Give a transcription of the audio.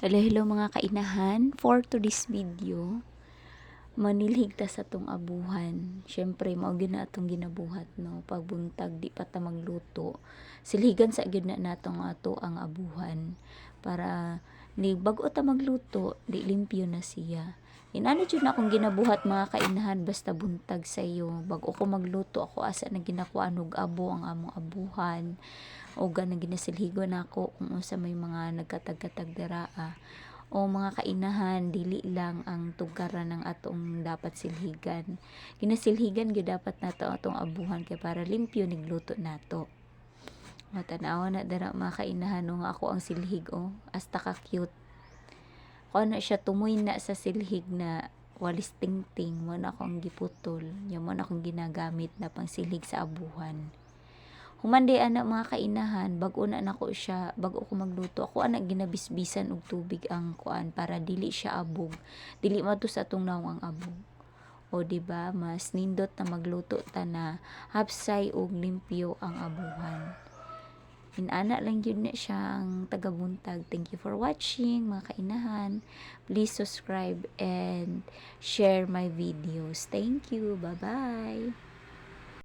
Hello, hello mga kainahan. For today's video, manilhig ta sa tong abuhan. Syempre, mao gyud na atong ginabuhat no. Pagbuntag di pa ta magluto. Silhigan sa gyud na natong ato ang abuhan para ni bago ta magluto, di limpyo na siya. Inano jud na akong ginabuhat mga kainahan basta buntag sa iyo. Bago ko magluto ako asa na ginakuan og abo ang among abuhan o ginasilhigo na ako kung unsa may mga nagkatag-katag diraa o mga kainahan dili lang ang tugaran ng atong dapat silhigan. Ginasilhigan gyud dapat nato atong abuhan kay para limpyo nigluto nato. Matanawa na dara mga kainahan no, ako ang silhig oh. Hasta ka cute. Kung ano siya tumoy na sa silhig na walis tingting. Mo na akong giputol. Yung mo na akong ginagamit na pang silhig sa abuhan Humandi ana mga kainahan, bago na nako siya, bago ko magluto, ako anak ginabisbisan og tubig ang kuan para dili siya abog. Dili mato sa atong nawang abog. O di ba mas nindot na magluto ta na hapsay og limpyo ang abuhan. Inana lang yun na siya ang tagabuntag. Thank you for watching mga kainahan. Please subscribe and share my videos. Thank you. Bye-bye.